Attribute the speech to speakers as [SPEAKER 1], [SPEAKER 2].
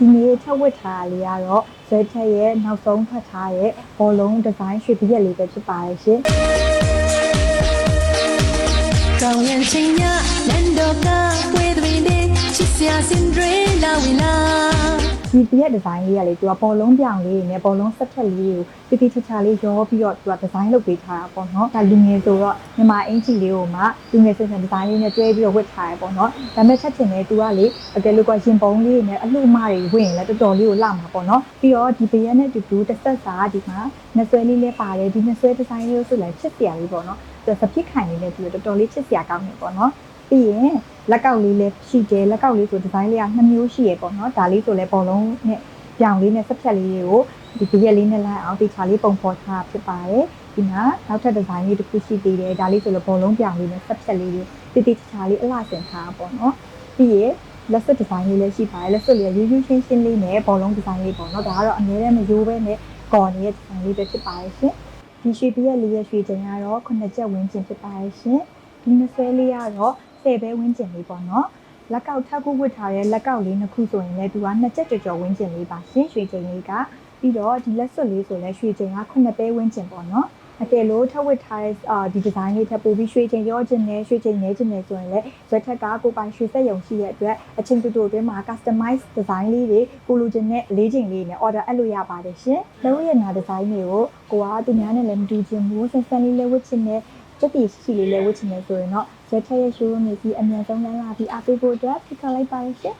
[SPEAKER 1] ဒီနေ့ထပ်ဝတ်ထားတာလေးကတော့ဇွဲထက်ရဲ့နောက်ဆုံးဖတ်ထားတဲ့ဘောလုံးဒီဇိုင်းရွှေပြည့်ရက်လေးပဲဖြစ်ပါတယ်ရှင်
[SPEAKER 2] ကောင်းရင်ချင်းညလန်တော့ကပွဲသွင်းတဲ့ချစ်စရာစင်ဒရေလာဝီလာ
[SPEAKER 1] ဒီပြည့်ဒီဇိုင်းလေးကလေသူကဘောလုံးပြောင်လေးနဲ့ဘောလုံးဆက်ထက်လေးကိုတိတိကျကျလေးရောပြီးတော့သူကဒီဇိုင်းလုပ်ပေးထားတာပေါ့နော်ဒါလူငယ်ဆိုတော့မြန်မာအင်ဂျီလေးကိုမှလူငယ်ဆက်ဆက်ဒီဇိုင်းလေးနဲ့တွဲပြီးတော့ဝတ်ထားရပေါ့နော်ဒါပေမဲ့ချက်ချင်တယ်သူကလေအကယ်လို့ကရင်ပုံးလေးနဲ့အလှမတွေဝင်ရင်လည်းတော်တော်လေးကိုလှမှာပေါ့နော်ပြီးတော့ဒီဘရဲနဲ့တူတူတစ်ဆက်စာဒီမှာနှစ်ဆွဲလေးလည်းပါတယ်ဒီနှစ်ဆွဲဒီဇိုင်းလေးကိုဆိုလည်းချစ်စရာလေးပေါ့နော်သူစပစ်ခိုင်လေးနဲ့သူတော်တော်လေးချစ်စရာကောင်းနေပေါ့နော် ပြီးရင်လက်ကောက်လေးလည်းရှိတယ်လက်ကောက်လေးဆိုဒီဇိုင်းလေးကနှစ်မျိုးရှိရပေါ့နော်ဒါလေးဆိုလည်းဘောလုံးနဲ့ပြောင်လေးနဲ့ဆက်ဖြတ်လေးတွေကိုဒီကြရက်လေးနဲ့လိုက်အောင်တေချာလေးပုံဖော်ထားဖြစ်ပါတယ်ဒီမှာနောက်ထပ်ဒီဇိုင်းလေးတစ်ခုရှိသေးတယ်ဒါလေးဆိုလည်းဘောလုံးပြောင်လေးနဲ့ဆက်ဖြတ်လေးတွေတေတေချာလေးအလှဆင်ထားပေါ့နော်ပြီးရင်လက်စွပ်ဒီဇိုင်းလေးလည်းရှိပါတယ်လက်စွပ်လေးရိုးရိုးရှင်းရှင်းလေးနဲ့ဘောလုံးဒီဇိုင်းလေးပေါ့နော်ဒါကတော့အများနဲ့မရိုးပဲနဲ့ကော်နေတဲ့ဒီဇိုင်းလေးပဲဖြစ်ပါတယ်ရှင်ဒီရွှေပြည့်လေးရဲ့ရွှေချိန်ကတော့9ချက်ဝန်းကျင်ဖြစ်ပါတယ်ရှင်ဒီ20လေးကတော့ ဆယ်ပဲဝင်းကျင်လေးပေါ့နော်လက်ကောက်ထပ်ခုဝတ်ထားတဲ့လက်ကောက်လေးနှစ်ခုဆိုရင်လည်းသူကနှစ်ချက်ကြော်ကြော်ဝင်းကျင်လေးပါရှင်းရွှေချိန်လေးကပြီးတော့ဒီလက်စွပ်လေးဆိုလည်းရွှေချိန်ကခုနှစ်ပဲဝင်းကျင်ပေါ့နော်အကယ်လို့ထပ်ဝတ်ထားတဲ့အာဒီဒီဇိုင်းလေးထပ်ပို့ပြီးရွှေချိန်ရောကျင်နေရွှေချိန်နေကျင်နေဆိုရင်လည်းဇွက်ထက်ကကိုပိုင်ရွှေဆက်ယုံရှိတဲ့အတွက်အချင်းတူတူအတွင်းမှာ customize design လေးတွေကိုလိုချင်တဲ့လေးချိန်လေးနဲ့ order အပ်လို့ရပါတယ်ရှင်။လက်ဝတ်ရနာ design တွေကိုကိုကသူများနဲ့လည်းမတူချင်ဘူးဆန်ဆန်လေးလည်းဝတ်ချင်တဲ့စက်တီရှိလေးလည်းဝတ်ချင်နေဆိုရင်တော့ ဇက်ထက်ရဲ့ showroom လေးကြီးအမြန်ဆုံးလမ်းလာပြီးအားပေးဖို့အတွက်ဖိတ်ခေါ်လိုက်ပါရရှင်